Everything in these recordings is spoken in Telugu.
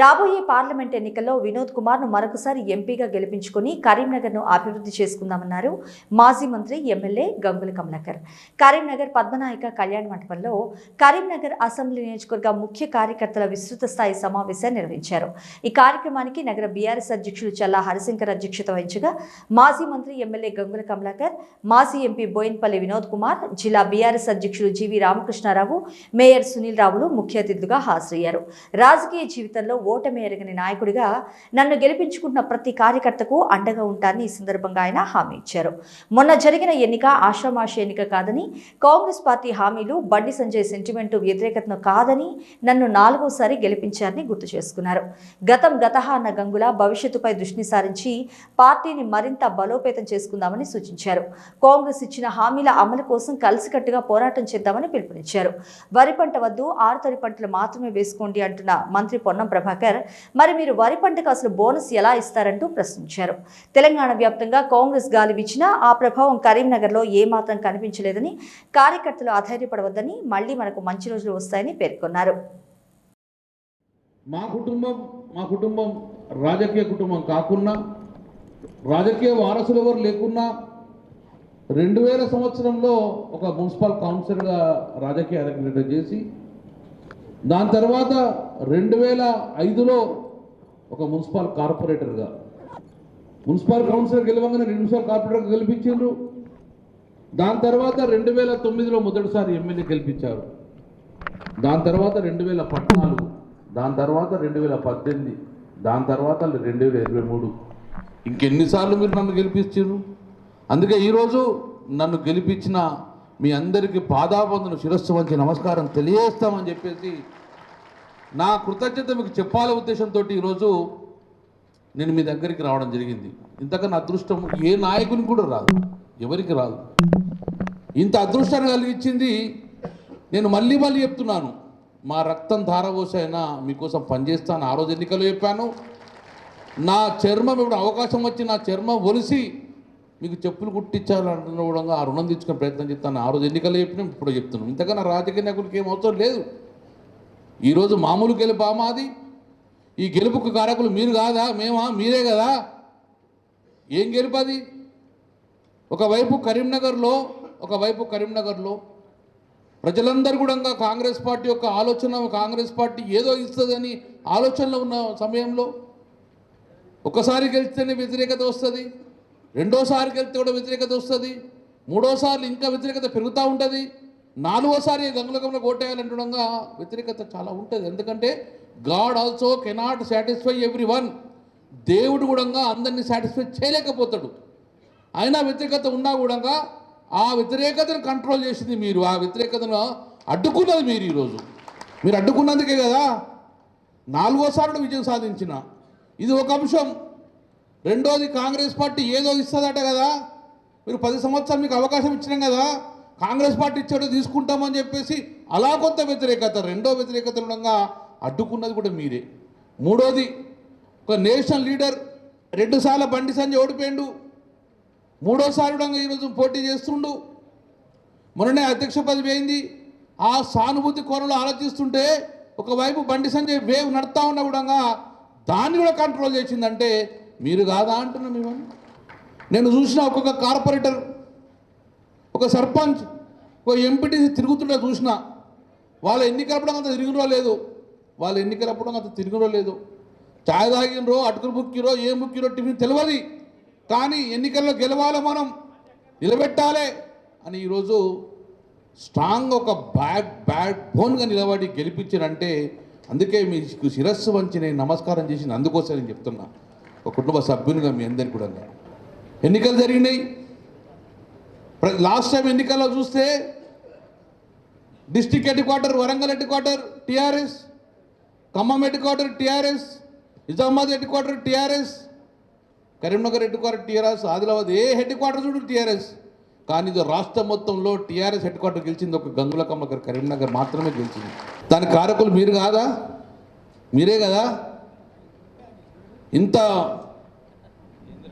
రాబోయే పార్లమెంట్ ఎన్నికల్లో వినోద్ కుమార్ను మరొకసారి ఎంపీగా గెలిపించుకుని కరీంనగర్ను అభివృద్ధి చేసుకుందామన్నారు మాజీ మంత్రి ఎమ్మెల్యే గంగుల కమలాకర్. కరీంనగర్ పద్మనాయక కళ్యాణ మండపంలో కరీంనగర్ అసెంబ్లీ నియోజకవర్గ ముఖ్య కార్యకర్తల విస్తృత స్థాయి సమావేశాన్ని నిర్వహించారు. ఈ కార్యక్రమానికి నగర బీఆర్ఎస్ అధ్యక్షులు చల్లా హరిశంకర్ అధ్యక్షత వహించగా మాజీ మంత్రి ఎమ్మెల్యే గంగుల కమలాకర్ మాజీ ఎంపీ బోయిన్పల్లి వినోద్ కుమార్ జిల్లా బీఆర్ఎస్ అధ్యక్షులు జీవి రామకృష్ణారావు మేయర్ సునీల్ రావులు ముఖ్య అతిథులుగా హాజరయ్యారు. రాజకీయ జీవితంలో ఓటమి ఎరగని నాయకుడిగా నన్ను గెలిపించుకున్న ప్రతి కార్యకర్తకు అండగా ఉంటానని ఈ సందర్భంగా ఆయన హామీ ఇచ్చారు. మొన్న జరిగిన ఎన్నిక ఆషామాష ఎన్నిక కాదని కాంగ్రెస్ పార్టీ హామీలు బండి సంజయ్ సెంటిమెంటు వ్యతిరేకతను కాదని నన్ను నాలుగోసారి గెలిపించారని గుర్తు చేసుకున్నారు. గతం గతహ అన్న గంగుల భవిష్యత్తుపై దృష్టి సారించి పార్టీని మరింత బలోపేతం చేసుకుందామని సూచించారు. కాంగ్రెస్ ఇచ్చిన హామీల అమలు కోసం కలిసికట్టుగా పోరాటం చేద్దామని పిలుపునిచ్చారు. వరి పంట వద్దు ఆరుతడి పంటలు మాత్రమే వేసుకోండి అంటున్న మంత్రి పొన్నం ప్రభాకర్ మరి మీరు వరి పంటకు అసలు బోనస్ ఎలా ఇస్తారంటూ ప్రశ్నించారు. తెలంగాణ వ్యాప్తంగా కాంగ్రెస్ గాలి వీచినా ఆ ప్రభావం కరీంనగర్లో ఏమాత్రం కనిపించలేదని కార్యకర్తలు అధైర్యపడవద్దని మళ్ళీ మనకు మంచి రోజులు వస్తాయని పేర్కొన్నారు. మా కుటుంబం మా కుటుంబం రాజకీయ కుటుంబం కాకున్నా రాజకీయ వారసులు ఎవరు లేకున్నా రెండు వేల సంవత్సరంలో ఒక మున్సిపల్ కౌన్సిలర్గా రాజకీయ అధికారి చేసి దాని తర్వాత రెండు వేల ఐదులో ఒక మున్సిపల్ కార్పొరేటర్గా మున్సిపల్ కౌన్సిల్ గెలవంగానే రెండు మున్సిపల్ కార్పొరేటర్గా గెలిపించారు దాని తర్వాత రెండు వేల తొమ్మిదిలో మొదటిసారి ఎమ్మెల్యే గెలిపించారు. దాని తర్వాత రెండు వేల పద్నాలుగు దాని తర్వాత రెండు వేల పద్దెనిమిది దాని తర్వాత రెండు వేల ఇరవై మూడు. ఇంకెన్నిసార్లు మీరు నన్ను గెలిపించారు అందుకే ఈరోజు నన్ను గెలిపించిన మీ అందరికీ పాదాబంధును శిరస్సు వంచి నమస్కారం తెలియజేస్తామని చెప్పేసి నా కృతజ్ఞత మీకు చెప్పాల ఉద్దేశంతో ఈరోజు నేను మీ దగ్గరికి రావడం జరిగింది. ఇంతకన్నా అదృష్టం ఏ నాయకుని కూడా రాదు ఎవరికి రాదు. ఇంత అదృష్టాన్ని కలిగించింది నేను మళ్ళీ మళ్ళీ చెప్తున్నాను. మా రక్తం ధారపోసైనా మీకోసం పనిచేస్తాను ఆ రోజు ఎన్నికలు చెప్పాను. నా చర్మం ఇప్పుడు అవకాశం వచ్చి నా చర్మం ఒలిసి మీకు చెప్పులు కుట్టించాలంటున్న కూడా ఆ రుణం తెచ్చుకునే ప్రయత్నం చేస్తాను. ఆ రోజు ఎన్నికల్లో చెప్పినా ఇప్పుడు చెప్తున్నాం. ఇంతకన్నా రాజకీయ నాయకులకి ఏం అవసరం లేదు. ఈరోజు మామూలు గెలుపు మాది. ఈ గెలుపుకు కారకులు మీరు కాదా? మేమా? మీరే కదా? ఏం గెలుపు అది? ఒకవైపు కరీంనగర్లో ఒకవైపు కరీంనగర్లో ప్రజలందరూ కూడా కాంగ్రెస్ పార్టీ యొక్క ఆలోచన కాంగ్రెస్ పార్టీ ఏదో ఇస్తుందని ఆలోచనలో ఉన్న సమయంలో ఒకసారి గెలిస్తేనే వ్యతిరేకత వస్తుంది. రెండోసారి వెళ్తే కూడా వ్యతిరేకత వస్తుంది. మూడోసార్లు ఇంకా వ్యతిరేకత పెరుగుతూ ఉంటుంది. నాలుగోసారి గంగులకంలో కోటేయాలంటుండగా వ్యతిరేకత చాలా ఉంటుంది. ఎందుకంటే God also cannot satisfy every one. దేవుడు కూడా అందరినీ సాటిస్ఫై చేయలేకపోతాడు. అయినా వ్యతిరేకత ఉన్నా కూడా ఆ వ్యతిరేకతను కంట్రోల్ చేసింది మీరు. ఆ వ్యతిరేకతను అడ్డుకున్నది మీరు ఈరోజు. మీరు అడ్డుకున్నందుకే కదా నాలుగోసారి విజయం సాధించిన. ఇది ఒక అంశం. రెండోది కాంగ్రెస్ పార్టీ ఏదో ఇస్తుందట కదా. మీరు పది సంవత్సరాలు మీకు అవకాశం ఇచ్చినాం కదా. కాంగ్రెస్ పార్టీ ఇచ్చాడో తీసుకుంటామని చెప్పేసి అలా కొంత వ్యతిరేకత రెండో వ్యతిరేకత ఉండగా అడ్డుకున్నది కూడా మీరే. మూడోది ఒక నేషనల్ లీడర్ రెండుసార్లు బండి సంజయ్ ఓడిపోయిండు. మూడోసారి కూడా ఈరోజు పోటీ చేస్తుండు. మొన్ననే అధ్యక్ష పదవి అయింది. ఆ సానుభూతి కోణంలో ఆలోచిస్తుంటే ఒకవైపు బండి సంజయ్ వేవ్ నడుతా ఉన్నా కూడా దాన్ని కూడా కంట్రోల్ చేసిందంటే మీరు కాదా అంటున్నా మేము నేను చూసిన ఒక్కొక్క కార్పొరేటర్ ఒక సర్పంచ్ ఒక ఎంపీటీసీ తిరుగుతుండే చూసిన వాళ్ళ ఎన్నికలప్పుడు అంత తిరిగినో లేదు. వాళ్ళ ఎన్నికలప్పుడు అంత తిరిగినో లేదు. చాయ్ తాగినరో అటుకులు బుక్కిరో ఏం బుక్కిరో టిఫిన్ తెలియదు కానీ ఎన్నికల్లో గెలవాలి మనం నిలబెట్టాలి అని ఈరోజు స్ట్రాంగ్ ఒక బ్యాడ్ బ్యాడ్ బోన్గా నిలబడి గెలిపించారంటే అందుకే మీకు శిరస్సు వంచి నేను నమస్కారం చేసి అందుకోసం నేను చెప్తున్నా. ఒక కుటుంబ సభ్యునిగా మీ అందరికీ కూడా ఎన్నికలు జరిగినాయి. లాస్ట్ టైం ఎన్నికల్లో చూస్తే district head quarter Warangal head quarter TRS Khammam head quarter TRS Nizamabad head quarter TRS Karimnagar head quarter TRS Adilabad ఏ హెడ్ క్వార్టర్ చూడు టీఆర్ఎస్ కానీ ఇది రాష్ట్రం మొత్తంలో టీఆర్ఎస్ హెడ్ క్వార్టర్ గెలిచింది. ఒక గంగుల కమ్మకర్ కరీంనగర్ మాత్రమే గెలిచింది. దాని కారకులు మీరు కాదా? మీరే కదా? ఇంత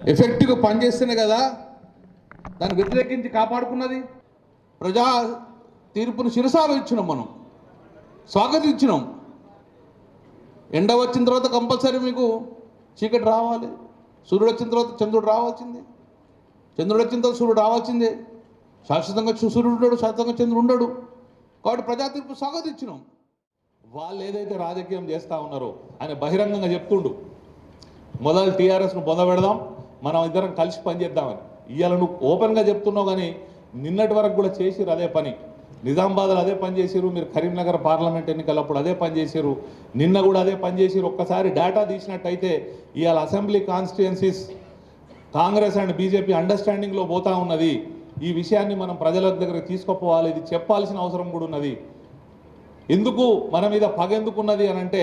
ఎఫెక్టివ్గా పనిచేస్తేనే కదా దాన్ని వ్యతిరేకించి కాపాడుకున్నది? ప్రజా తీర్పును శిరసాలు ఇచ్చినాం మనం. స్వాగతించినాం. ఎండ వచ్చిన తర్వాత కంపల్సరీ మీకు చీకటి రావాలి. సూర్యుడు వచ్చిన తర్వాత చంద్రుడు రావాల్సిందే. చంద్రుడు వచ్చిన తర్వాత సూర్యుడు రావాల్సిందే. శాశ్వతంగా సూర్యుడు ఉండడు శాశ్వతంగా చంద్రుడు ఉండడు. కాబట్టి ప్రజా తీర్పు స్వాగతించినాం. వాళ్ళు ఏదైతే రాజకీయం చేస్తూ ఉన్నారో ఆయన బహిరంగంగా చెప్తుండు. మొదలు టీఆర్ఎస్ను పొందబెడదాం మనం ఇద్దరం కలిసి పనిచేద్దామని ఇవాళ నువ్వు ఓపెన్గా చెప్తున్నావు కానీ నిన్నటి వరకు కూడా చేసిరు అదే పని. నిజామాబాద్లో అదే పని చేసిరు మీరు కరీంనగర్ పార్లమెంట్ ఎన్నికలప్పుడు అదే పని చేసిరు నిన్న కూడా అదే పని చేసిరు ఒక్కసారి డేటా తీసినట్టయితే ఇవాళ assembly constituencies Congress and BJP అండర్స్టాండింగ్లో పోతా ఉన్నది. ఈ విషయాన్ని మనం ప్రజల దగ్గర తీసుకుపోవాలి ఇది చెప్పాల్సిన అవసరం కూడా ఉన్నది. ఎందుకు మన మీద పగ ఎందుకున్నది అని అంటే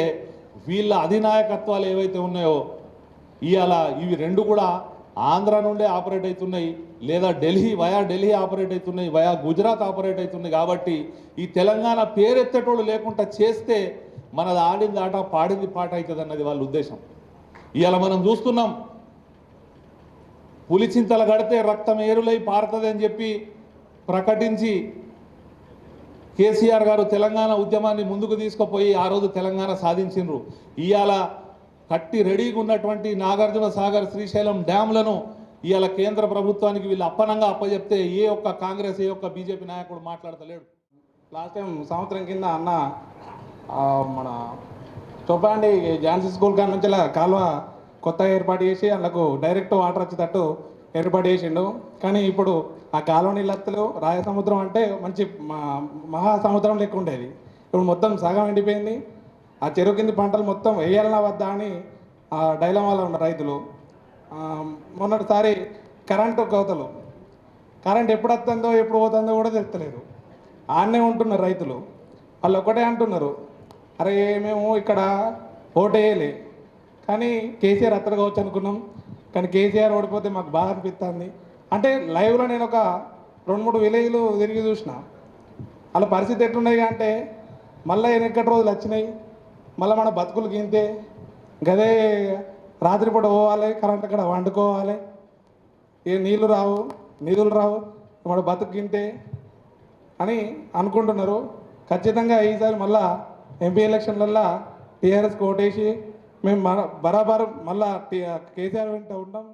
వీళ్ళ అధినాయకత్వాలు ఏవైతే ఉన్నాయో ఇవాళ ఇవి రెండు కూడా ఆంధ్ర నుండే ఆపరేట్ అవుతున్నాయి లేదా ఢిల్లీ వయా ఢిల్లీ ఆపరేట్ అవుతున్నాయి వయా గుజరాత్ ఆపరేట్ అవుతుంది కాబట్టి ఈ తెలంగాణ పేరెత్తేటోళ్ళు లేకుండా చేస్తే మనది ఆడింది ఆట పాడింది పాట అవుతుంది అన్నది వాళ్ళ ఉద్దేశం. ఇవాళ మనం చూస్తున్నాం పులిచింతలు కడితే రక్తం ఏరులై పారుతుంది అని చెప్పి ప్రకటించి కేసీఆర్ గారు తెలంగాణ ఉద్యమాన్ని ముందుకు తీసుకుపోయి ఆ రోజు తెలంగాణ సాధించిండ్రు. ఇవాళ కట్టి రెడీగా ఉన్నటువంటి నాగార్జున సాగర్ శ్రీశైలం డ్యాంలను ఇవాళ కేంద్ర ప్రభుత్వానికి వీళ్ళు అప్పనంగా అప్పచెప్తే ఏ ఒక్క కాంగ్రెస్ ఏ ఒక్క బీజేపీ నాయకుడు మాట్లాడతలేడు. లాస్ట్ టైం సంవత్సరం కింద అన్న మన చొప్పండి ఝాన్సీ స్కూల్ కాడ నుంచి కాలువ కొత్తగా ఏర్పాటు చేసి అందులోకి డైరెక్ట్ వాటర్ వచ్చేటట్టు ఏర్పాటు చేసిండు. కానీ ఇప్పుడు ఆ కాలువ నీళ్ళత్తలు రాయసముద్రం అంటే మంచి మహాసముద్రం లెక్క ఉండేది. ఇప్పుడు మొత్తం సగం ఎండిపోయింది. ఆ చెరువు కింది పంటలు మొత్తం వేయాలన్నా వద్దా అని ఆ డైలమాలో ఉన్న రైతులు మొన్నటిసారి కరెంటు కోతలు. కరెంట్ ఎప్పుడు వస్తుందో ఎప్పుడు పోతుందో కూడా తెలుస్తలేదు. ఆడనే ఉంటున్నారు రైతులు. వాళ్ళు ఒకటే అంటున్నారు అరే మేము ఇక్కడ ఓటేయలే కానీ కేసీఆర్ అత్తడు కావచ్చు అనుకున్నాం. కానీ కేసీఆర్ ఓడిపోతే మాకు బాధ అనిపిస్తుంది అంటే లైవ్లో నేను ఒక రెండు మూడు విలేజ్లు తిరిగి చూసిన. వాళ్ళ పరిస్థితి ఎట్లున్నాయి అంటే మళ్ళీ ఎన్నికటి రోజులు వచ్చినాయి. మళ్ళీ మన బతుకులు గింతే గదే రాత్రిపూట పోవాలి కరెంట్ అక్కడ వండుకోవాలి. ఏ నీళ్ళు రావు నిధులు రావు మన బతుకు గింతే అని అనుకుంటున్నారు. ఖచ్చితంగా ఈసారి మళ్ళా ఎంపీ ఎలక్షన్లల్లో టీఆర్ఎస్ ఓటేసి మేము మన బరాబర్ మళ్ళా కేసీఆర్ వెంట ఉంటాం